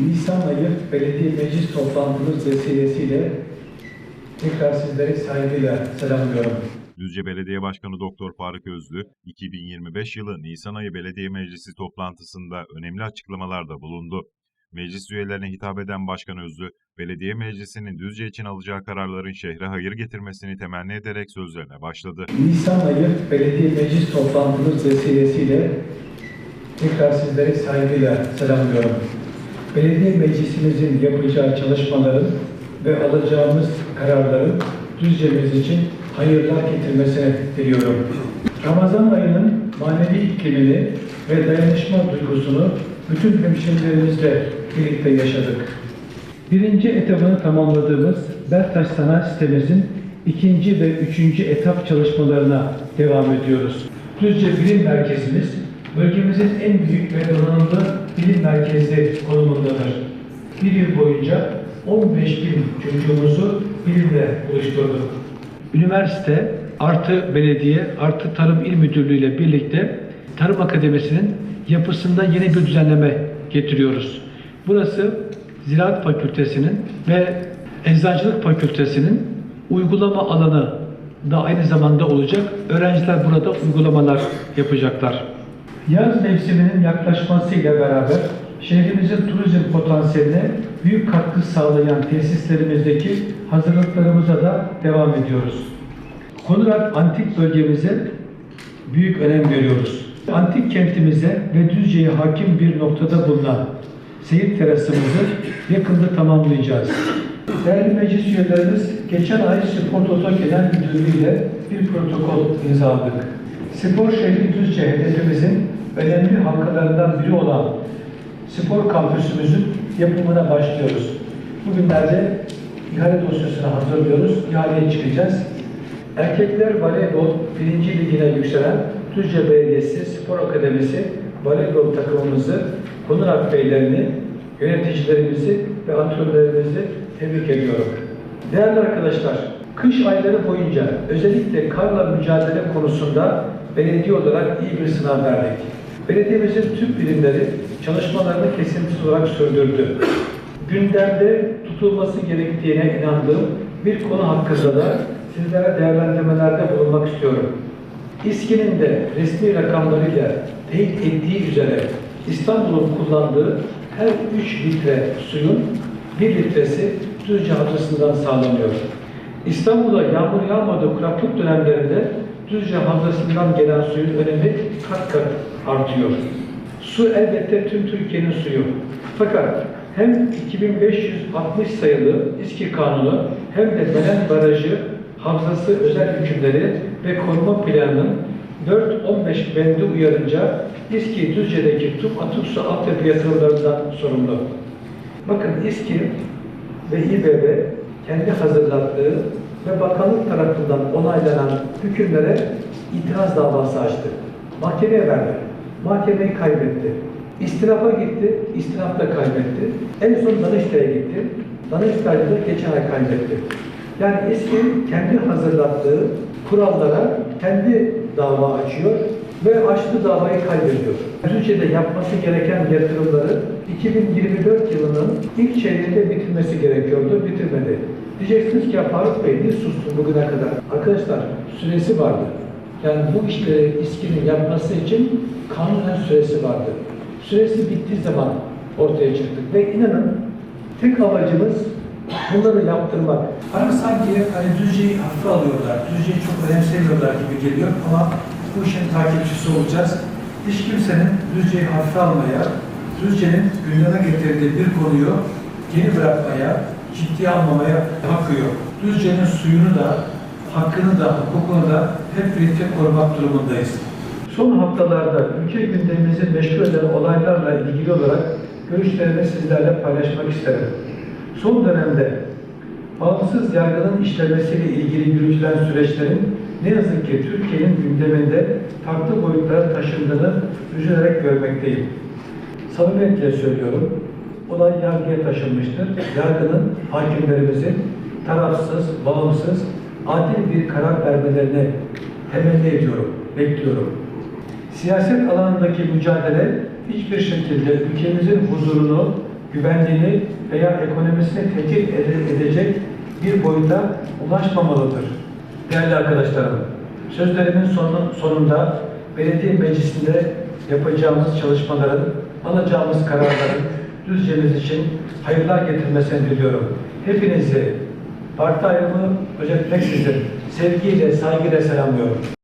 Nisan ayı belediye meclis toplantımız vesilesiyle tekrar sizleri saygıyla selamlıyorum. Düzce Belediye Başkanı Doktor Faruk Özlü, 2025 yılı Nisan ayı Belediye Meclisi toplantısında önemli açıklamalarda bulundu. Meclis üyelerine hitap eden Başkan Özlü, Belediye Meclisi'nin Düzce için alacağı kararların şehre hayır getirmesini temenni ederek sözlerine başladı. Nisan ayı belediye meclis toplantımız vesilesiyle tekrar sizleri saygıyla selamlıyorum. Belediye meclisimizin yapacağı çalışmaların ve alacağımız kararların Düzce'miz için hayırlar getirmesini diliyorum. Ramazan ayının manevi iklimini ve dayanışma duygusunu bütün hemşehrilerimizle birlikte yaşadık. Birinci etabını tamamladığımız Bertaş Sanayi Sitemizin ikinci ve üçüncü etap çalışmalarına devam ediyoruz. Düzce Bilim Merkezimiz, bölgemizin en büyük ve donanımlı bilim merkezi konumundadır. Bir yıl boyunca 15 bin çocuğumuzu bilimle buluşturduk. Üniversite artı belediye artı Tarım İl Müdürlüğü ile birlikte Tarım Akademisi'nin yapısında yeni bir düzenleme getiriyoruz. Burası Ziraat Fakültesi'nin ve Eczacılık Fakültesi'nin uygulama alanı da aynı zamanda olacak. Öğrenciler burada uygulamalar yapacaklar. Yaz mevsiminin yaklaşmasıyla beraber şehrimizin turizm potansiyeline büyük katkı sağlayan tesislerimizdeki hazırlıklarımıza da devam ediyoruz. Konrad Antik bölgemize büyük önem veriyoruz. Antik kentimize ve Düzce'ye hakim bir noktada bulunan seyir terasımızı yakında tamamlayacağız. Değerli meclis üyelerimiz, geçen ay Spor Toto Genel bir protokol imzaladık. Spor şehri Düzce hedefimizin önemli halkalarından biri olan spor kampüsümüzün yapımına başlıyoruz. Bugünlerde ihale dosyasını hazırlıyoruz, ihaleye çıkacağız. Erkekler Voleybol 1. Ligine yükselen Düzce Belediyesi Spor Akademisi voleybol takımımızı, Konur Beylerini, yöneticilerimizi ve antrenörlerimizi tebrik ediyorum. Değerli arkadaşlar, kış ayları boyunca özellikle karla mücadele konusunda belediye olarak iyi bir sınav verdik. Belediyemizin tüm birimleri çalışmalarını kesintisiz olarak sürdürdü. Gündemde tutulması gerektiğine inandığım bir konu hakkında da sizlere değerlendirmelerde bulunmak istiyorum. İSKİ'nin de resmi rakamlarıyla teyit ettiği üzere İstanbul'un kullandığı her 3 litre suyun 1 litresi Düzce Havzası'ndan sağlanıyor. İstanbul'a yağmur yağmadığı kuraklık dönemlerinde Düzce Havzası'ndan gelen suyun önemi kat kat artıyor. Su elbette tüm Türkiye'nin suyu. Fakat hem 2560 sayılı İSKİ Kanunu hem de Belen Barajı Havzası özel hükümleri ve koruma planının 4-15 bendi uyarınca İSKİ Düzce'deki tüm atık su altyapı yatırımlarından sorumlu. Bakın İSKİ ve İBB kendi hazırlattığı ve bakanlık tarafından onaylanan hükümlere itiraz davası açtı. Mahkemeye verdi. Mahkemeyi kaybetti. İstinafa gitti, istinafta kaybetti. En son Danıştay'a gitti. Danıştay'da da geçen ay kaybetti. Yani eski kendi hazırlattığı kurallara kendi dava açıyor ve açtığı davayı kaybediyor. Türkiye'de yapması gereken yatırımları 2024 yılının ilk çeyreğinde bitirmesi gerekiyordu, bitirmedi. Diyeceksiniz ki Faruk Bey niye sustun bugüne kadar? Arkadaşlar süresi vardı. Yani bu işleri İSKİ'nin yapması için kanunen süresi vardı. Süresi bittiği zaman ortaya çıktık ve inanın tek amacımız bunları yaptırmak. Hani sanki hani Düzce'yi hafife alıyorlar, Düzce'yi çok önemsemiyorlar gibi geliyor ama bu işin takipçisi olacağız. Hiç kimsenin Düzce'yi hafife almaya, Düzce'nin gündeme getirdiği bir konuyu geri bırakmaya, ciddiye almamaya hakkı yok. Düzce'nin suyunu da, hakkını da, hukukunu da hep birlikte korumak durumundayız. Son haftalarda ülke gündemimizi meşgul eden olaylarla ilgili olarak görüşlerimi sizlerle paylaşmak isterim. Son dönemde bağımsız yargının işlemesiyle ilgili yürütülen süreçlerin ne yazık ki Türkiye'nin gündeminde farklı boyutlara taşındığını üzülerek görmekteyim. Samimiyetle söylüyorum, olay yargıya taşınmıştır. Yargının, hakimlerimizin tarafsız, bağımsız, adil bir karar vermelerini temenni ediyorum, bekliyorum. Siyaset alanındaki mücadele hiçbir şekilde ülkemizin huzurunu güvenliğini veya ekonomisini tehdit ede- edecek bir boyuta ulaşmamalıdır. Değerli arkadaşlarım, sözlerimin sonu, sonunda belediye meclisinde yapacağımız çalışmaların, alacağımız kararların Düzce'miz için hayırlar getirmesini diliyorum. Hepinizi parti ayrımı özetmeksizin sevgiyle, saygıyla selamlıyorum.